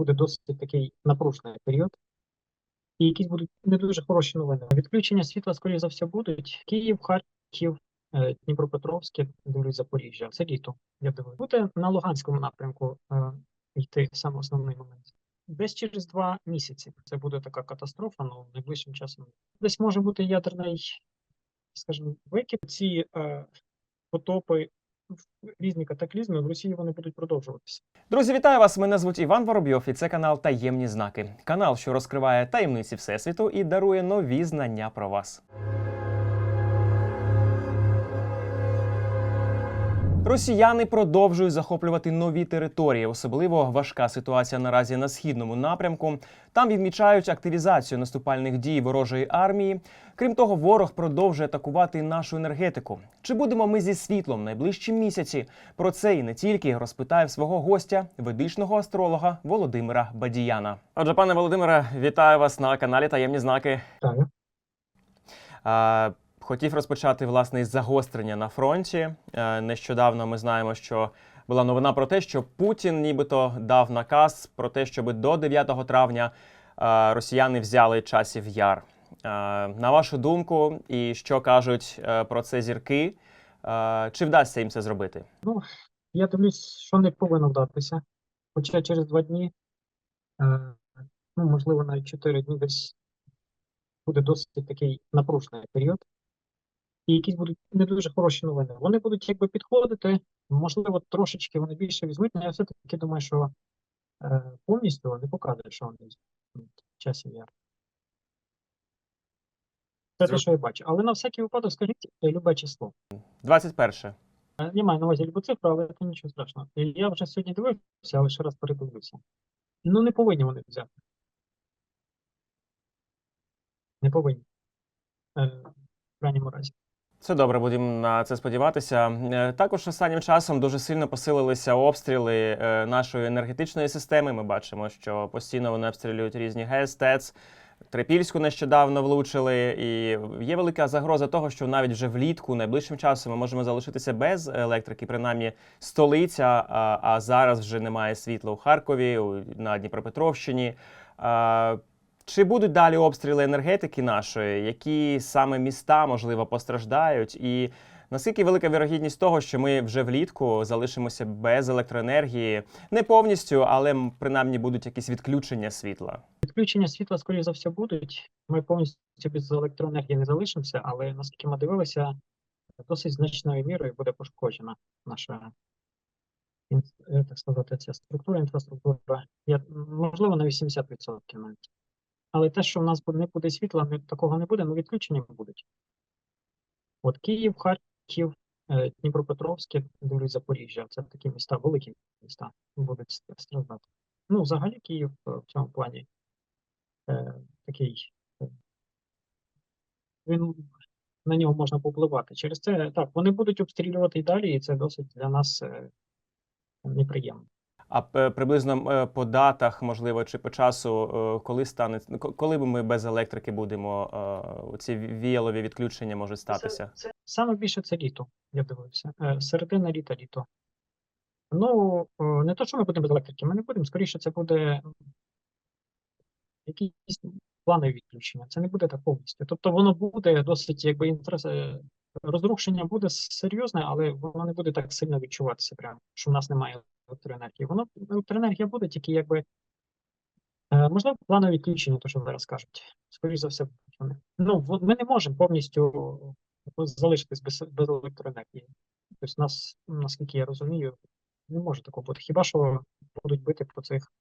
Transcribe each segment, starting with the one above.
буде досить такий напружений період. І якісь будуть не дуже хороші новини. Відключення світла, скоріше за все, будуть. Київ, Харків, е, Дніпропетровське, дивлюсь, Запоріжжя. Це літо, я думаю. Буде на Луганському напрямку е, йти саме основний момент. Десь через два місяці це буде така катастрофа, ну найближчим часом. Десь може бути ядерний, скажімо, викид. Ці е, потопи, різні катаклізми в Росії вони будуть продовжуватися. Друзі, вітаю вас! Мене звуть Іван Воробйов, і це канал Таємні знаки. Канал, що розкриває таємниці всесвіту і дарує нові знання про вас. Росіяни продовжують захоплювати нові території. Особливо важка ситуація наразі на східному напрямку. Там відмічають активізацію наступальних дій ворожої армії. Крім того, ворог продовжує атакувати нашу енергетику. Чи будемо ми зі світлом в найближчі місяці? Про це і не тільки розпитаю в свого гостя, ведичного астролога Володимира Бадіяна. Отже, пане Володимире, вітаю вас на каналі Таємні знаки. Так. Хотів розпочати власне із загострення на фронті. Е, Нещодавно ми знаємо, що була новина про те, що Путін нібито дав наказ про те, щоб до 9 травня е, росіяни взяли часів яр. Е, На вашу думку, і що кажуть про це зірки? Чи вдасться їм це зробити? Ну, я дивлюсь, що не повинно вдатися. Хоча через два дні, ну, можливо, навіть чотири дні десь буде досить такий напружений період. І якісь будуть не дуже хороші новини. Вони будуть якби підходити, можливо, трошечки вони більше візьмуть, але я все-таки думаю, що е, повністю не покажуть, що вони візьмуть часів яр. Це те, що я бачу. Але на всякий випадок скажіть е, любе число. 21. Е, Я маю на увазі любу цифру, але це нічого страшного. Я вже сьогодні дивився, але ще раз передивлюся. Ну, не повинні вони взяти. Не повинні. Е, в крайньому разі. Це добре, будемо на це сподіватися. Е, Також останнім часом дуже сильно посилилися обстріли е, нашої енергетичної системи. Ми бачимо, що постійно вони обстрілюють різні ГЕС, ТЕЦ. Трипільську нещодавно влучили, і є велика загроза того, що навіть вже влітку, найближчим часом, ми можемо залишитися без електрики, принаймні столиця. А, зараз вже немає світла у Харкові, на Дніпропетровщині. Чи будуть далі обстріли енергетики нашої? Які саме міста можливо постраждають? І наскільки велика вірогідність того, що ми вже влітку залишимося без електроенергії, не повністю, але принаймні будуть якісь відключення світла? Відключення світла, скоріш за все, будуть. Ми повністю без електроенергії не залишимося, але наскільки ми дивилися, досить значною мірою буде пошкоджена наша е, так сказати, ця структура, інфраструктура. Я, можливо, на 80% навіть. Але те, що в нас не буде світла, не, такого не буде, ну відключення будуть. От Київ, Харків, е, Дніпропетровське, дивлюсь, Запоріжжя. Це такі міста, великі міста будуть страждати. Ну, взагалі Київ е, в цьому плані е, такий. е, Він на нього можна попливати. Через це так, вони будуть обстрілювати і далі, і це досить для нас неприємно. А приблизно е, по датах, можливо, чи по часу, е, коли стане ко- коли ми без електрики будемо, е, ці віялові відключення можуть статися? Це, це саме більше це літо, я дивився. Е, Середина літа, літо. Ну, е, не то, що ми будемо без електрики, ми не будемо. Скоріше, це буде якісь планові відключення. Це не буде так повністю. Тобто воно буде досить, якби інтерес, е, розрушення буде серйозне, але воно не буде так сильно відчуватися, прямо, що в нас немає електроенергії. Воно електроенергія буде тільки якби. е, Можливо, планові відключення, то що зараз кажуть. Скоріше за все, вони. Ну, ми не можемо повністю залишитись без, без електроенергії. Тобто, нас, наскільки я розумію, не може такого бути. Хіба що будуть бити по цих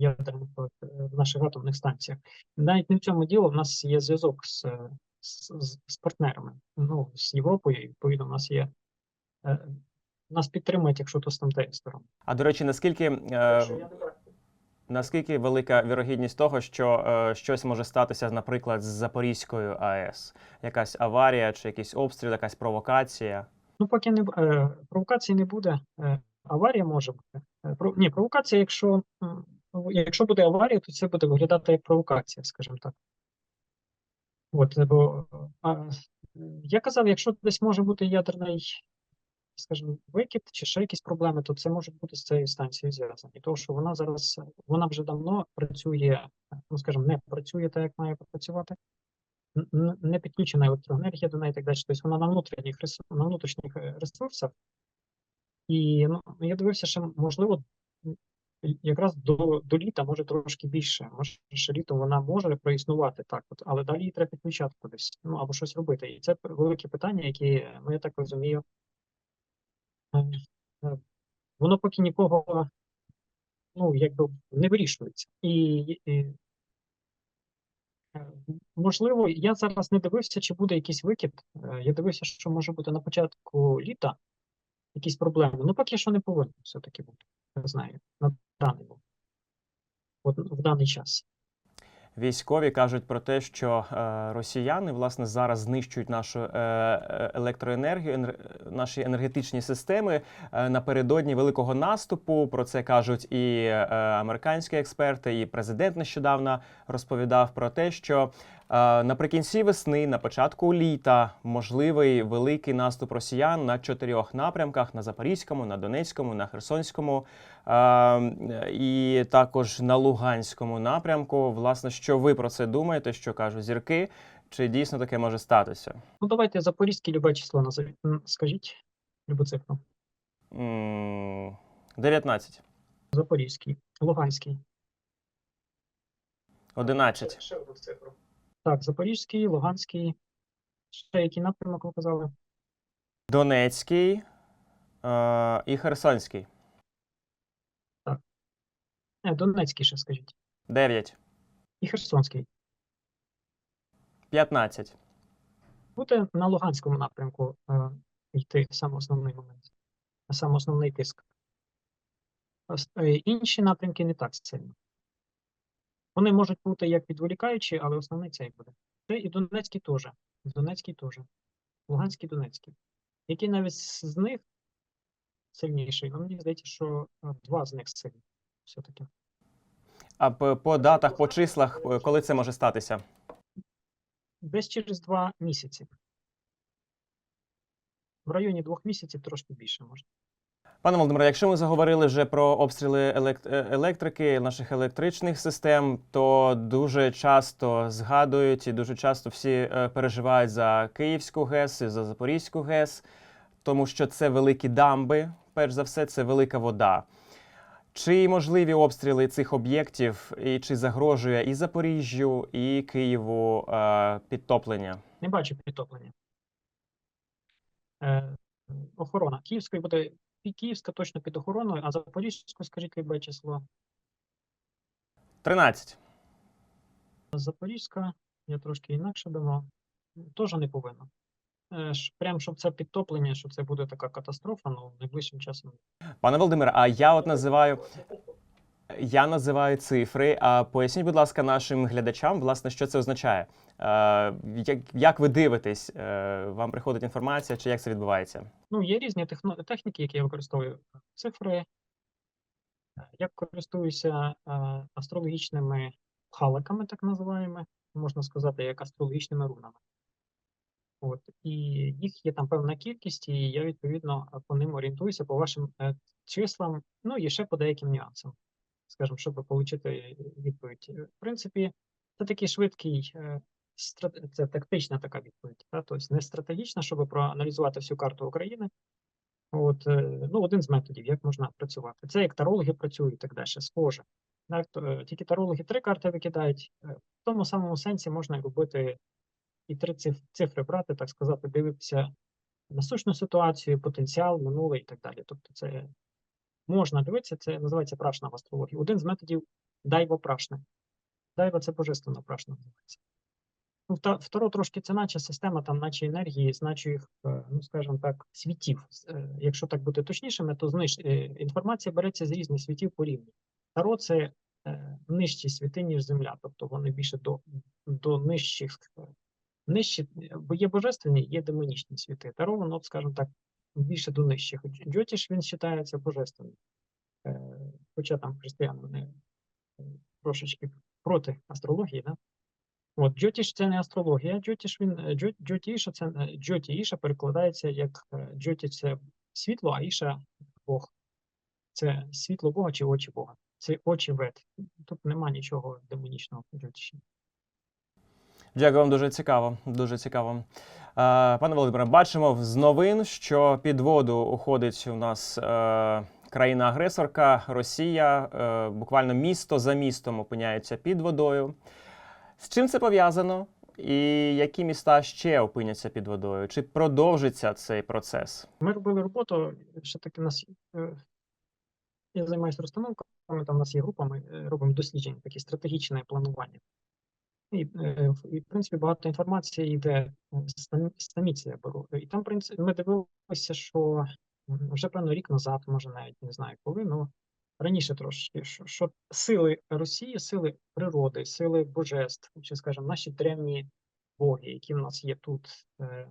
ядерних е, наших атомних станціях. Навіть не в цьому діло, в нас є зв'язок з, е, з, з, з партнерами, ну, з Європою, і, відповідно, у нас є. е, Нас підтримують, якщо то з там тієї сторони. А до речі, наскільки е, наскільки велика вірогідність того, що е, щось може статися, наприклад, з Запорізькою АЕС? Якась аварія, чи якийсь обстріл, якась провокація? Ну, поки не е, провокації не буде. Е, аварія може бути. Е, про, ні, провокація, якщо, якщо буде аварія, то це буде виглядати як провокація, скажімо так. От, бо, а, я казав, якщо десь може бути ядерний, скажімо, викид чи ще якісь проблеми, то це може бути з цією станцією зв'язані. Тому що вона зараз, вона вже давно працює, ну скажімо, не працює так, як має працювати, не підключена електроенергія до неї і так далі. Тобто вона на внутрішніх на внутрішніх е, ресурсах. І ну, я дивився, що можливо якраз до, до літа може трошки більше. Може, ще літом вона може проіснувати так, от, але далі її треба підключати кудись, ну або щось робити. І це велике питання, які, ну я так розумію, е, е, воно поки нікого ну, якби не вирішується. І, і е, можливо, я зараз не дивився, чи буде якийсь викид. Я дивився, що може бути на початку літа якісь проблеми. Ну, поки що не повинно все-таки бути. Знаю, на даний момент. От в даний час. Військові кажуть про те, що е, росіяни власне зараз знищують нашу е, е, електроенергію, енер- наші енергетичні системи е, напередодні великого наступу. Про це кажуть і е, американські експерти, і президент нещодавно розповідав про те, що наприкінці весни, на початку літа, можливий великий наступ росіян на чотирьох напрямках: на Запорізькому, на Донецькому, на Херсонському е, і також на Луганському напрямку. Власне, що ви про це думаєте? Що кажуть зірки? Чи дійсно таке може статися? Ну, давайте запорізьке любе число назовіть. Скажіть любу цифру. 19. Запорізький, Луганський. 11. Ще одну цифру. Так, Запорізький, Луганський. Ще який напрямок ви казали? Донецький е, і Херсонський. Не, Донецький ще скажіть. 9. І Херсонський. 15. Буде на Луганському напрямку е, йти саме основний момент, саме основний тиск. Е, Інші напрямки не так сильно. Вони можуть бути як відволікаючі, але основний цей буде. Це і Донецький теж. Донецький теж. Луганський, Донецький. Який навіть з них сильніший, але мені здається, що два з них сильні. Все-таки. А по, по датах, по числах, е, коли це може статися? Десь через два місяці. В районі двох місяців трошки більше може. Пане Володимире, якщо ми заговорили вже про обстріли е, електрики, наших електричних систем, то дуже часто згадують і дуже часто всі е, переживають за Київську ГЕС і за Запорізьку ГЕС, тому що це великі дамби, перш за все, це велика вода. Чи можливі обстріли цих об'єктів, і чи загрожує і Запоріжжю, і Києву е, підтоплення? Не бачу підтоплення. Е, охорона. Київської і Київська точно під охороною, а Запорізьку, скажіть, любе число. 13. Запорізька, я трошки інакше думав, теж не повинно. Е, прям щоб це підтоплення, що це буде така катастрофа, ну найближчим часом. Пане Володимире, а я от називаю. Я називаю цифри. А поясніть, будь ласка, нашим глядачам, власне, що це означає. Е, як, як ви дивитесь? Е, вам приходить інформація, чи як це відбувається? Ну, є різні техніки, які я використовую. Цифри. Е, Я користуюся астрологічними халиками, так називаємо, можна сказати, як астрологічними рунами. От, і їх є там певна кількість, і я відповідно по ним орієнтуюся по вашим числам, ну і ще по деяким нюансам, скажімо, щоб отримати відповідь. Е, В принципі, це такий швидкий, е, це тактична така відповідь, та? тобто не стратегічна, щоб проаналізувати всю карту України. От, е, ну, один з методів, як можна працювати. Це як тарологи працюють і так далі, схоже. Е, тільки тарологи три карти викидають. е, В тому самому сенсі можна робити і три цифри брати, так сказати, дивитися насущну ситуацію, потенціал, минуле і так далі. Тобто це можна дивитися, це називається прашна в астрології. Один з методів дайво прашне. Дайва це божественно прашна називається. Ну, второ трошки це наче система, там, наче енергії, значить їх, е, ну скажімо так, світів. Е, Якщо так бути точнішими, то зниж... е, інформація береться з різних світів по рівню. Таро це нижчі світи, ніж Земля, тобто вони більше до, до нижчих, нижчі, бо є божественні, є демонічні світи. Таро, воно, скажімо так, більше до нижчих. Джотіш, він вважається божественним. Е, Хоча там християни вони е, трошечки проти астрології, да? От Джотіш це не астрологія. Джотіш він е, Джотіша це е, Джотіша перекладається як Джоті це світло, а Іша Бог. Це світло Бога чи очі Бога. Це очі вет. Тут нема нічого демонічного внутрішнього. Дякую вам дуже цікаво. Дуже цікаво. Е, Пане Володимире, бачимо з новин, що під воду уходить у нас е, країна-агресорка Росія. Е, буквально місто за містом опиняється під водою. З чим це пов'язано? І які міста ще опиняться під водою? Чи продовжиться цей процес? Ми робили роботу, ще таки нас я займаюся розстановками, там у нас є група, ми робимо дослідження, такі стратегічне планування. І, і, в принципі, багато інформації йде з самі- я беру. І там, в принципі, ми дивилися, що вже певно рік назад, може навіть не знаю коли, ну раніше трошки, що, що сили Росії, сили природи, сили божеств, чи скажімо, наші древні боги, які в нас є тут. е,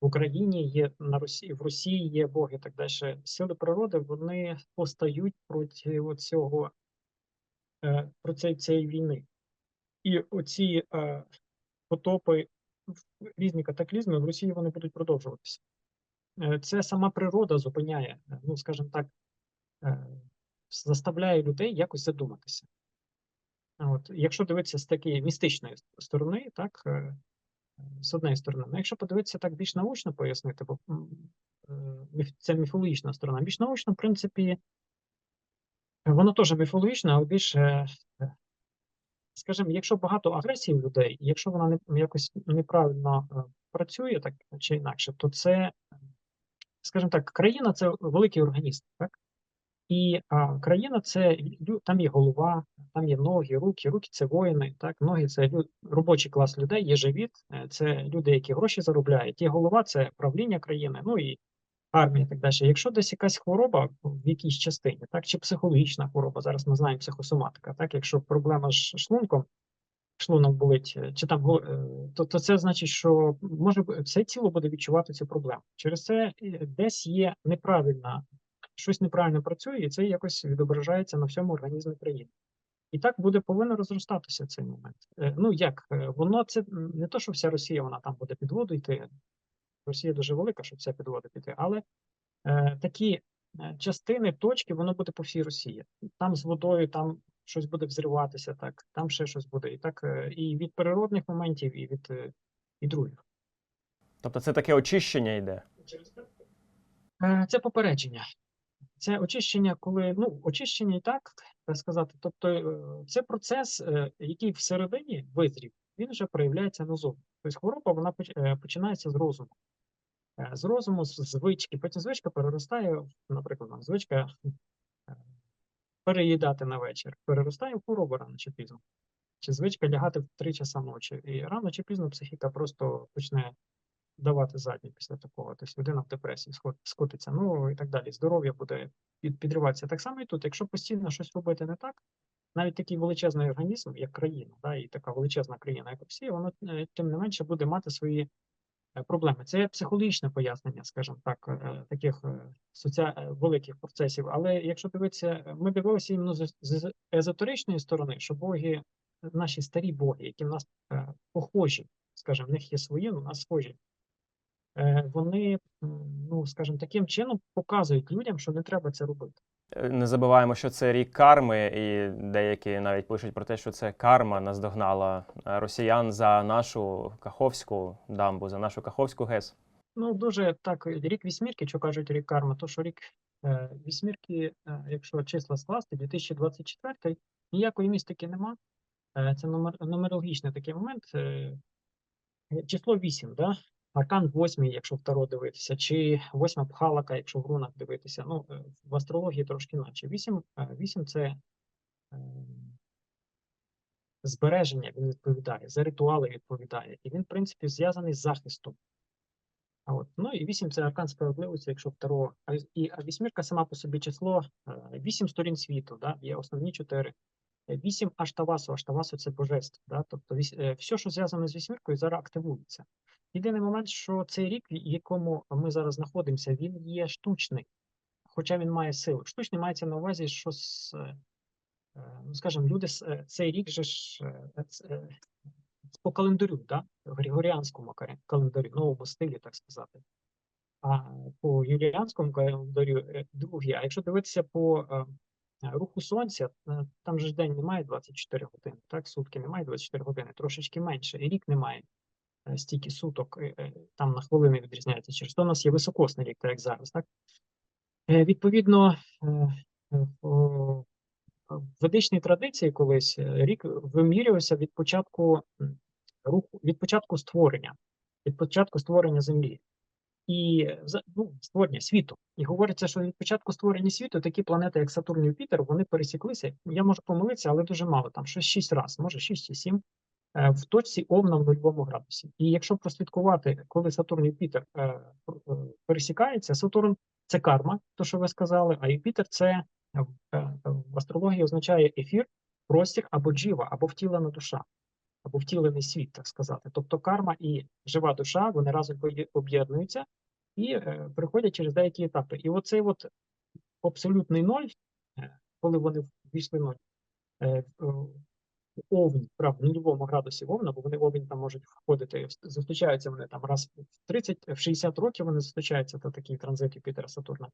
в Україні є на Росії, в Росії є Боги так далі. Сили природи вони постають проти цього проти цієї війни. І оці е, потопи, різні катаклізми в Росії вони будуть продовжуватися. Е, Це сама природа зупиняє, е, ну скажімо так, е, заставляє людей якось задуматися. От, якщо дивитися з такої містичної сторони, так, е, з однієї сторони. Ну, якщо подивитися так більш научно пояснити, бо е, це міфологічна сторона. Більш научно, в принципі, воно теж міфологічне, але більш, е, е, скажімо, якщо багато агресії в людей, якщо вона не якось неправильно е, працює, так чи інакше, то це, скажімо так, країна це великий організм, так? І а, країна це там є голова, там є ноги, руки. Руки це воїни, так, ноги це лю- робочий клас людей, є живіт, е, це люди, які гроші заробляють. Є голова це правління країни, ну і армія і так далі. Якщо десь якась хвороба в якійсь частині, так, чи психологічна хвороба, зараз ми знаємо психосоматика, так, якщо проблема з шлунком, шлунок болить, е, чи там е, то, то це значить, що може все тіло буде відчувати цю проблему. Через це е, десь є неправильна, щось неправильно працює, і це якось відображається на всьому організмі країни. І так буде повинно розростатися цей момент. Ну як воно це не то, що вся Росія вона там буде під воду йти. Росія дуже велика, щоб вся під воду піти, але е, такі е, частини, точки, воно буде по всій Росії. Там з водою, там щось буде взриватися, так, там ще щось буде. І так е, і від природних моментів, і від е, і других. Тобто це таке очищення йде. Е, Це попередження. Це очищення, коли ну очищення і так так сказати. Тобто, це процес, який всередині визрів, він вже проявляється назовні. Тобто хвороба вона починається з розуму. Е, З розуму, з звички. Потім звичка переростає, наприклад, звичка е, переїдати на вечір, переростає в хворобу рано чи пізно. Чи звичка лягати в 3 часа ночі. І рано чи пізно психіка просто почне давати задні після такого. Тобто людина в депресії скотиться, ну і так далі. Здоров'я буде підриватися. Так само і тут, якщо постійно щось робити не так, навіть такий величезний організм, як країна, да, і така величезна країна, як Росія, воно е, тим не менше буде мати свої проблеми. Це психологічне пояснення, скажімо так, е, таких е, соціа... е, великих процесів. Але якщо дивитися, е, ми дивилися іменно з, езотеричної сторони, що боги, наші старі боги, які в нас е, похожі, скажімо, в них є свої, у нас схожі. Е, Вони, ну скажімо, таким чином показують людям, що не треба це робити. Е, Не забуваємо, що це рік карми, і деякі навіть пишуть про те, що це карма наздогнала е, росіян за нашу Каховську дамбу, за нашу Каховську ГЕС. Ну, дуже так, рік вісьмірки, що кажуть рік карма, то що рік е, вісьмірки, е, якщо числа скласти, 2024, ніякої містики нема. Е, це номер, нумерологічний такий момент. Е, е, число 8, да? Аркан 8, якщо в Таро дивитися, чи 8 пхалака, якщо в рунах дивитися. Ну, е, в астрології трошки інакше. 8, е, 8 це е, збереження, він відповідає, за ритуали відповідає. І він, в принципі, зв'язаний з захистом. А от, ну і 8 це аркан справедливості, якщо второ. А, і, а вісьмірка сама по собі число, 8 сторін світу, да? є основні 4. 8 аштавасу, аштавасу це божество. Да? Тобто е, все, що зв'язане з вісьміркою, зараз активується. Єдиний момент, що цей рік, в якому ми зараз знаходимося, він є штучний, хоча він має силу. Штучний мається на увазі, що з, е, е, ну, скажімо, люди цей рік же ж по календарю, да? Григоріанському календарю, новому стилі, так сказати. а по юліанському календарю другий. А якщо дивитися по руху сонця, е, там же день немає 24 години, так, сутки немає 24 години, трошечки менше, і рік немає е, стільки суток, е, там на хвилини відрізняється. Через то у нас є високосний рік, так як зараз, так? Відповідно, в ведичній традиції колись рік вимірювався від початку руху, від початку створення, від початку створення землі і ну, створення світу. І говориться, що від початку створення світу такі планети, як Сатурн і Юпітер, вони пересіклися. Я можу помилитися, але дуже мало, там щось 6 разів, може 6 чи 7, е, в точці Овна в нульовому градусі. І якщо прослідкувати, коли Сатурн і Юпітер е, е, пересікаються, Сатурн це карма, то що ви сказали, а Юпітер це в астрології означає ефір, простір або джіва, або втілена душа, або втілений світ, так сказати. Тобто карма і жива душа вони разом об'єднуються і е, приходять через деякі етапи. І оцей от абсолютний ноль, е, коли вони ввійшли ноль, е, овні, правда, в нульовому градусі овна, бо вони в овень там можуть входити, зустрічаються вони там раз в 30, в 60 років вони зустрічаються, то такий транзит Юпітера Сатурна.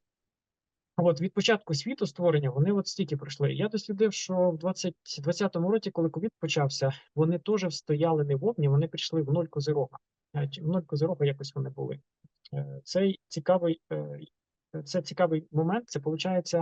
От від початку світу створення вони от стільки пройшли. Я дослідив, що в 2020 році, коли ковід почався, вони теж стояли не в овні, вони прийшли в ноль козирога. Е, В ноль козирога якось вони були. Е, Цей цікавий, е, це цікавий момент. Це виходить,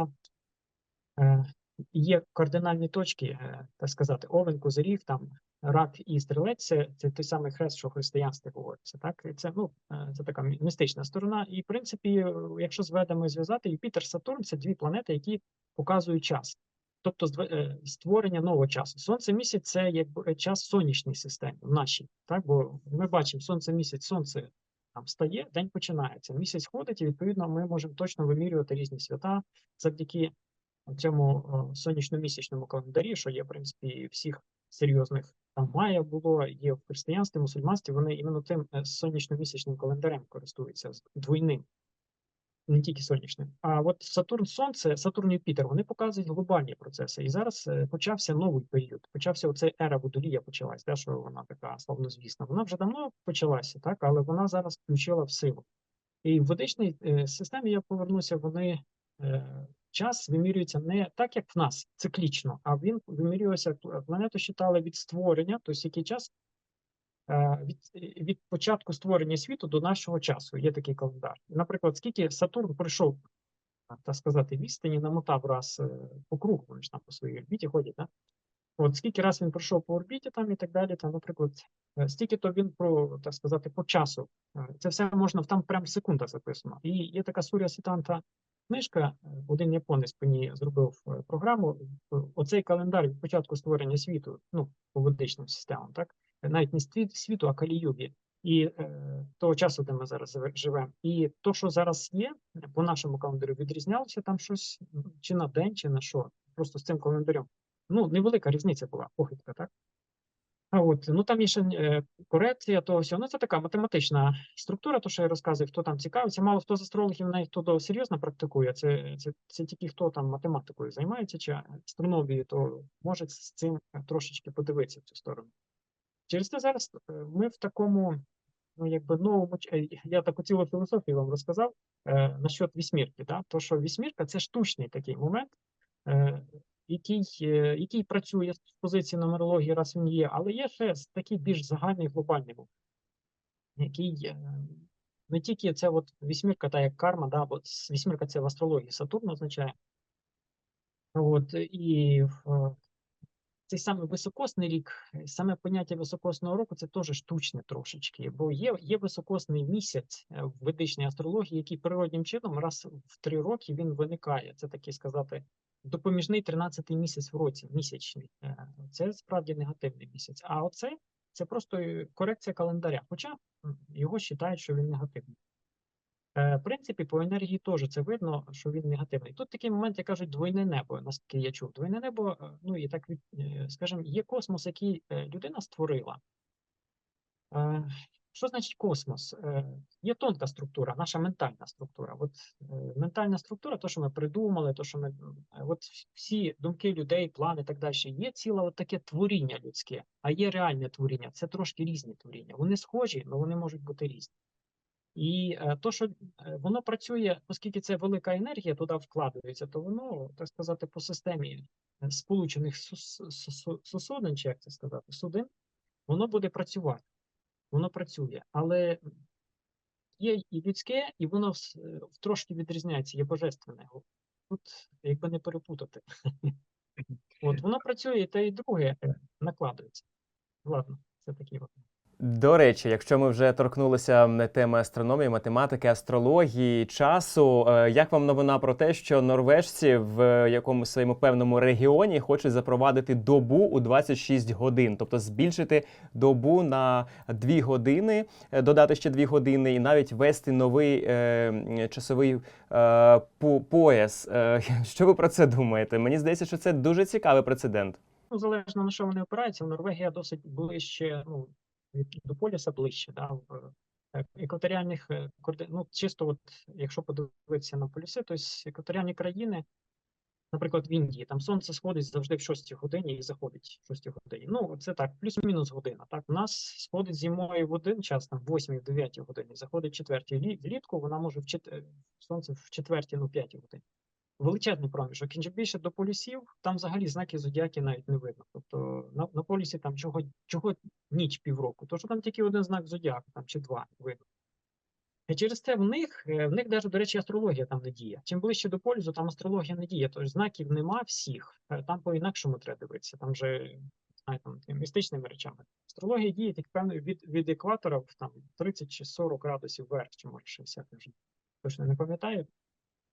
є кардинальні точки, так сказати, овен, козиріг, там рак і стрілець. Це, це той самий хрест, що в християнстві говориться. Так, це ну е, це така містична сторона. І в принципі, е, якщо зведемо і зв'язати, Юпітер, Сатурн це дві планети, які показують час. Тобто е, створення нового часу. Сонце місяць це якби час сонячній системі, в нашій. Так, бо ми бачимо сонце місяць, сонце там стає, день починається. Місяць ходить, і відповідно ми можемо точно вимірювати різні свята завдяки цьому сонячно-місячному календарі, що є, в принципі, всіх серйозних там Майя було, є в християнстві, мусульманстві, вони іменно тим е, сонячно-місячним календарем користуються двойним, не тільки сонячним. А от Сатурн, Сонце, Сатурн і Юпітер, вони показують глобальні процеси. І зараз е, почався новий період. Почався оцей ера водолія почалась, те, що вона така славнозвісна. Вона вже давно почалася, так, але вона зараз включила в силу. І в ведичній е, системі я повернуся, вони час вимірюється не так, як в нас, циклічно, а він вимірювався, пл- планету считали від створення, тобто який час е, від, від початку створення світу до нашого часу. Є такий календар. Наприклад, скільки Сатурн пройшов, так сказати, відстані, намотав раз е, по кругу, вони ж там по своїй орбіті ходять, да? От скільки раз він пройшов по орбіті там і так далі, там, наприклад, е, стільки то він про, так сказати, по часу. Це все можна там прям секунда записано. І є така Суря Сітанта книжка, е, один японець по ній зробив е, програму. Е, Оцей календар від початку створення світу, ну, по ведичним системам, так? Навіть не світ, світу, а каліюгі. І е, того часу, де ми зараз живемо. І то, що зараз є, по нашому календарю відрізнялося там щось чи на день, чи на що. Просто з цим календарем. Ну, невелика різниця була, похибка, так? А от, ну там є ще е, корекція того всього. Ну, це така математична структура, то, що я розказую, хто там цікавиться. Мало хто з астрологів навіть хто до серйозно практикує. Це, це, це тільки хто там математикою займається чи астрономією, то може з цим трошечки подивитися в цю сторону. Через те зараз е, ми в такому, ну якби новому е, я таку цілу філософію вам розказав е, насчет вісьмірки. Да? То, що вісьмірка це штучний такий момент, який, е, який працює з позиції нумерології, раз він є, але є ще такий більш загальний глобальний момент, який е, не тільки це от вісьмірка, та як карма, да, бо вісьмірка це в астрології Сатурн означає. От, і цей самий високосний рік, саме поняття високосного року це теж штучне трошечки, бо є, є високосний місяць е, в ведичній астрології, який природнім чином раз в три роки він виникає. Це такий сказати допоміжний 13-й місяць в році, місячний. Е, Це справді негативний місяць. А оце це просто е, корекція календаря. Хоча його вважають, що він негативний. Е, В принципі, по енергії теж це видно, що він негативний. Тут такий момент, як кажуть, двойне небо, наскільки я чув. Двойне небо, ну і так, скажімо, є космос, який людина створила. Що значить космос? Є тонка структура, наша ментальна структура. От е, ментальна структура, то, що ми придумали, то, що ми е, от всі думки людей, плани і так далі. Є ціле от таке творіння людське, а є реальне творіння. Це трошки різні творіння. Вони схожі, але вони можуть бути різні. І е, то, що е, воно працює, оскільки це велика енергія туди вкладається, то воно, так сказати, по системі е, сполучених сус- сусудин, чи як це сказати, судин, воно буде працювати. Воно працює. Але є і людське, і воно е, трошки відрізняється, є божественне. Тут якби не перепутати. От воно працює, і те, і друге е, накладується. Ладно. До речі, якщо ми вже торкнулися теми астрономії, математики, астрології, часу, е, як вам новина про те, що норвежці в якомусь своєму певному регіоні хочуть запровадити добу у 26 годин, тобто збільшити добу на 2 години, е, додати ще 2 години, і навіть ввести новий е, часовий е, пояс. Е, що ви про це думаєте? Мені здається, що це дуже цікавий прецедент. Ну, залежно на що вони опираються, Норвегія досить ближче, ну, до полюса ближче, да, в е, екваторіальних е, ну, чисто от, якщо подивитися на полюси, то екваторіальні країни, наприклад, в Індії, там сонце сходить завжди в 6 годині і заходить в 6 годині. Ну, це так, плюс-мінус година. Так, у нас сходить зимою в один час, там, в 8 в 9 годині, заходить в 4 Лі- влітку, вона може в чет... е, сонце в 4, ну, 5 годині величезний проміжок. Чим більше до полюсів, там взагалі знаки зодіаки навіть не видно. Тобто на, на полюсі там чого, чого ніч півроку, то що там тільки один знак зодіаку, там чи два видно. І через це в них, е, в них навіть, до речі, астрологія там не діє. Чим ближче до полюсу, там астрологія не діє. Тож знаків нема всіх. Е, Там по-інакшому треба дивитися. Там же знаєте, там, містичними речами. Астрологія діє тільки певно від, від екватора в там 30 чи 40 градусів вверх, чи може 60 я вже точно не пам'ятаю.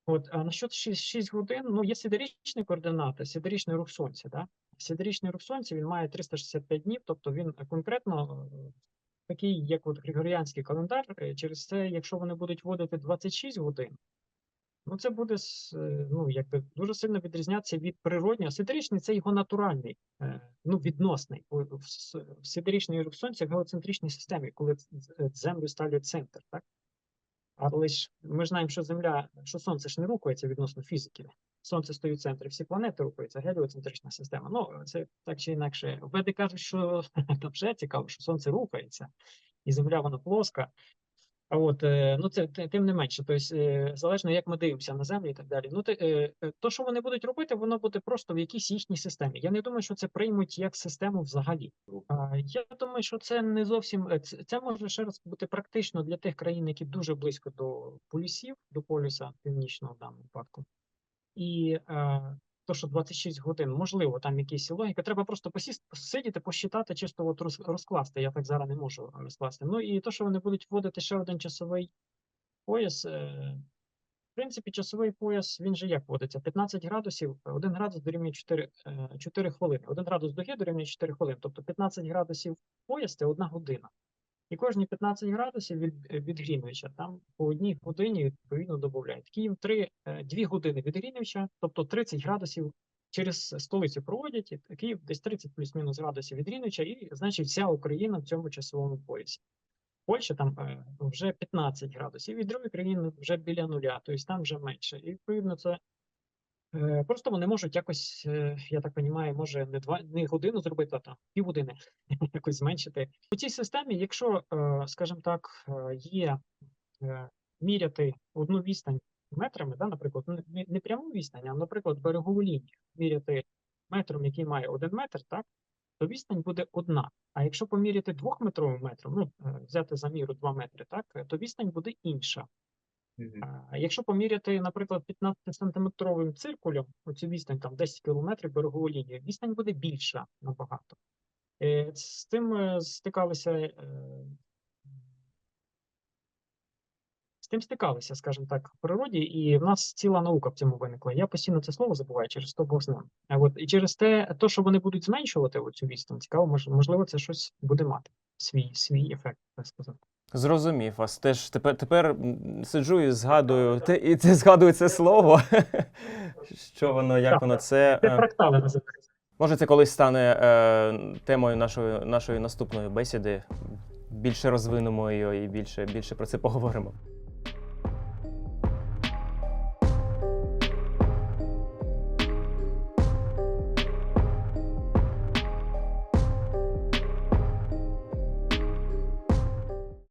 От, а насчет 6, 6 годин, ну, є сидеричні координати, сидеричний рух сонця. Да? Сидеричний рух сонця він має 365 днів, тобто він е, конкретно е, такий, як от Григоріанський календар. е, Через це, якщо вони будуть вводити 26 годин, ну це буде ну, якби дуже сильно відрізнятися від природнього. Сидеричний це його натуральний, ну, відносний. В, с- в сидеричний рух сонця в геоцентричній системі, коли землю ставлять центр, так? Але ж ми знаємо, що Земля, що Сонце ж не рухається відносно фізики. Сонце стоїть в центрі, всі планети рухаються, геліоцентрична система. Ну, це так чи інакше. Веди кажуть, що там вже цікаво, що Сонце рухається, і Земля вона плоска. А от, е, ну це тим не менше, тобто, залежно як ми дивимося на землю і так далі. Ну, те, е, то, що вони будуть робити, воно буде просто в якійсь їхній системі. Я не думаю, що це приймуть як систему взагалі. Я думаю, що це не зовсім це, може ще раз бути практично для тих країн, які дуже близько до полюсів, до полюса північного в даному випадку. І то, що 26 годин, можливо, там якісь логіка. Треба просто посісти, посидіти, посчитати, чисто от роз, розкласти. Я так зараз не можу розкласти. Ну і то, що вони будуть вводити ще один часовий пояс. Е, в принципі, часовий пояс, він же як вводиться? 15 градусів, 1 градус дорівнює 4, е, 4 хвилини. 1 градус дуги дорівнює 4 хвилини. Тобто 15 градусів пояс це 1 година. І кожні 15 градусів від, від Грінвіча там по одній годині відповідно додають. Київ 3, 2 години від Грінвіча, тобто 30 градусів через столицю проводять, і Київ десь 30 плюс-мінус градусів від Грінвіча, і значить вся Україна в цьому часовому поясі. Польща там е, вже 15 градусів, і другі країни вже біля нуля, тобто там вже менше. І відповідно це е, просто вони можуть якось, е, я так розумію, може не два не годину зробити, а там півгодини якось зменшити. У цій системі, якщо, е, скажімо так, є міряти одну відстань метрами, да, наприклад, не- не, не пряму відстань, а, наприклад, берегову лінію міряти метром, який має один метр, так, то відстань буде одна. А якщо поміряти двохметровим метром, ну, взяти за міру 2 метри, так, то відстань буде інша. Якщо поміряти, наприклад, 15-сантиметровим циркулем, оцю відстань там 10 кілометрів берегову лінію, відстань буде більша набагато. Е, З тим е, стикалися. е, З тим стикалися, скажімо так, в природі, і в нас ціла наука в цьому виникла. Я постійно це слово забуваю через то Бог з от і через те, то, що вони будуть зменшувати оцю відстань, цікаво, можливо, це щось буде мати свій свій ефект, так сказати. Зрозумів вас. Теж тепер тепер сиджу і згадую те, і це згадую це слово. Що воно, як Так, воно це. Це е, фрактали називається. Може, це колись стане е, темою нашої, нашої наступної бесіди. Більше розвинемо її і більше, більше про це поговоримо.